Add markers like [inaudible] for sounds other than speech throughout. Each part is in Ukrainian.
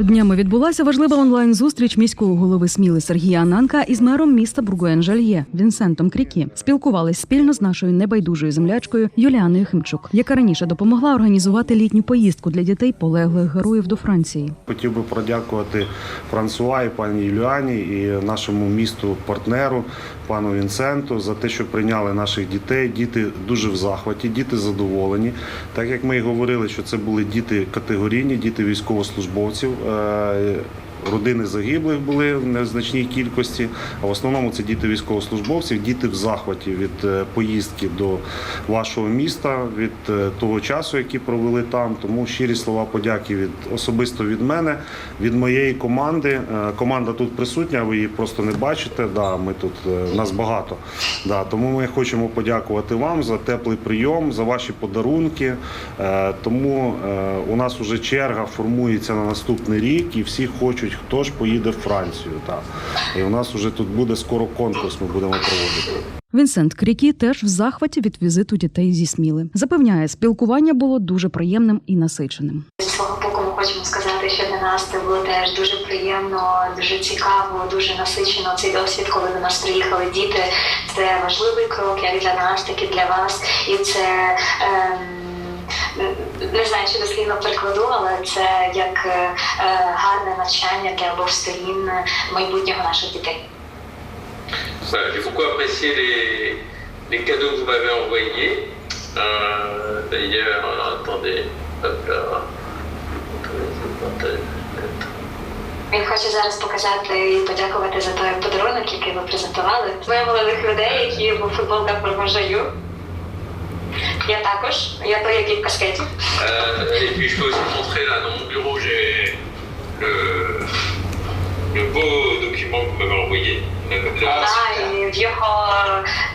Днями відбулася важлива онлайн-зустріч міського голови Сміли Сергія Ананка із мером міста Бургуен-Жальє Вінсентом Крікі. Спілкувались спільно з нашою небайдужою землячкою Юліаною Химчук, яка раніше допомогла організувати літню поїздку для дітей полеглих героїв до Франції. Хотів би подякувати Франсуа і пані Юліані і нашому місту партнеру, пану Вінсенту, за те, що прийняли наших дітей. Діти дуже в захваті, діти задоволені. Так як ми і говорили, що це були діти категорійні, діти військовослужбовців. Е, Родини загиблих були в незначній кількості, а в основному це діти військовослужбовців, діти в захваті від е, поїздки до вашого міста, від е, того часу, який провели там. Тому щирі слова подяки від особисто від мене, від моєї команди. Е, Команда тут присутня, ви її просто не бачите. Да, ми тут нас багато. Да, тому ми хочемо подякувати вам за теплий прийом, за ваші подарунки. Тому у нас вже черга формується на наступний рік, і всі хочуть, хто ж поїде в Францію. Так. І у нас вже тут буде скоро конкурс. Ми будемо проводити. Вінсент Крікі теж в захваті від візиту дітей зі Сміли. Запевняє, спілкування було дуже приємним і насиченим. Свого боку ми хочемо сказати, що для нас це було теж дуже приємно, дуже цікаво, дуже насичено цей досвід, коли до нас приїхали діти. Це важливий крок як для нас, так і для вас. І це ем, не знаю, чи дослівно перекладу, але це як е, е, гарне навчання для обох сторін майбутнього наших дітей. Voilà, j'ai beaucoup apprécié les, les cadeaux que vous m'avez envoyés. Euh, D'ailleurs, attendez, hop là. Він хоче зараз показати і подякувати за той подарунок, який ви презентували. Ми молодих людей, які в футболках промажаю. Я також, я той, який в каскеті. Euh, et puis je peux aussi vous montrer là dans mon bureau, j'ai le, le beau document que vous m'avez envoyé. La- la- А, і в його,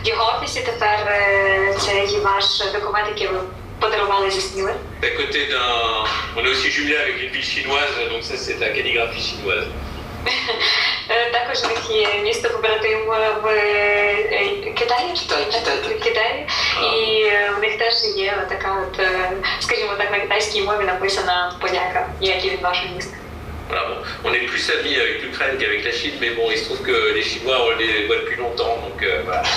в його офісі тепер е, це є ваш документ, який ви подарували зі Сміли. à côté d'un. On est aussi jumelé avec une ville chinoise, donc ça c'est la calligraphie chinoise. [laughs] Е, Також у них є місто побратим в е, Китаї. Китай, Китай, так. В Китаї. І е, в них теж є така от, е, скажімо так, на китайській мові написана подяка, як і від вашого міста. Voilà, bon, on est plus amis avec l'Ukraine qu'avec la Chine, mais bon, il se trouve que les Chinois, on les voit depuis longtemps, donc euh, voilà. [laughs]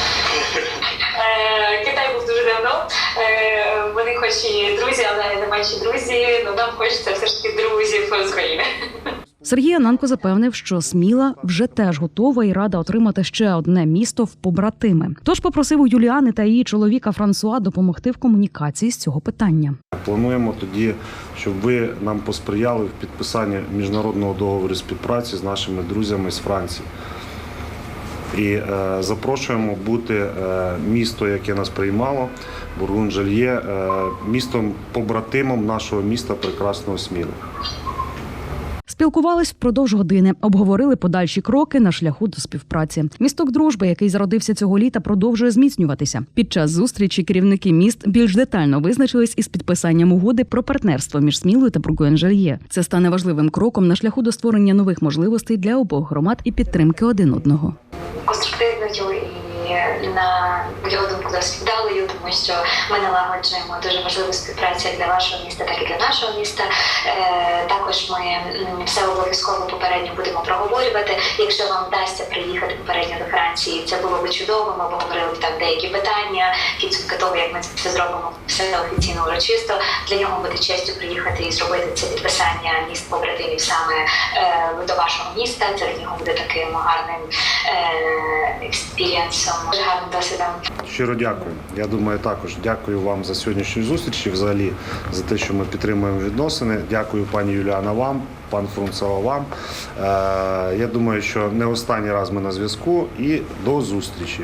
Е, Китай був дуже давно. Е, Вони хоч і друзі, але не менші друзі. Ну нам хочеться все ж таки друзів з України. Сергій Ананко запевнив, що Сміла вже теж готова і рада отримати ще одне місто в побратими. Тож попросив у Юліани та її чоловіка Франсуа допомогти в комунікації з цього питання. Плануємо тоді, щоб ви нам посприяли в підписанні міжнародного договору співпраці з нашими друзями з Франції. І е, запрошуємо бути е, місто, яке нас приймало, Бургун-Жальє, е, містом побратимом нашого міста прекрасного Сміли. Спілкувались впродовж години, обговорили подальші кроки на шляху до співпраці. Місток дружби, який зародився цього літа, продовжує зміцнюватися. Під час зустрічі керівники міст більш детально визначились із підписанням угоди про партнерство між Смілою та Бургуен-Жальє. Це стане важливим кроком на шляху до створення нових можливостей для обох громад і підтримки один одного. конструктивною і на його думку досить вдалою, тому що ми налагоджуємо дуже важливу співпрацю як для вашого міста, так і для нашого міста. Е, також ми все обов'язково попередньо будемо проговорювати. Якщо вам вдасться приїхати попередньо до Франції, це було би чудово. Ми обговорили там деякі питання, підсумки того, як ми це зробимо все офіційно урочисто. Для нього буде честю приїхати і зробити це підписання міст побратимів саме е, до вашого міста. Це для нього буде таким гарним е, експірієнсом. Щиро дякую. Я думаю, також дякую вам за сьогоднішню зустріч і взагалі за те, що ми підтримуємо відносини. Дякую, пані Юліана, вам, пан Фрунцева, вам. Е, я думаю, що не останній раз ми на зв'язку і до зустрічі.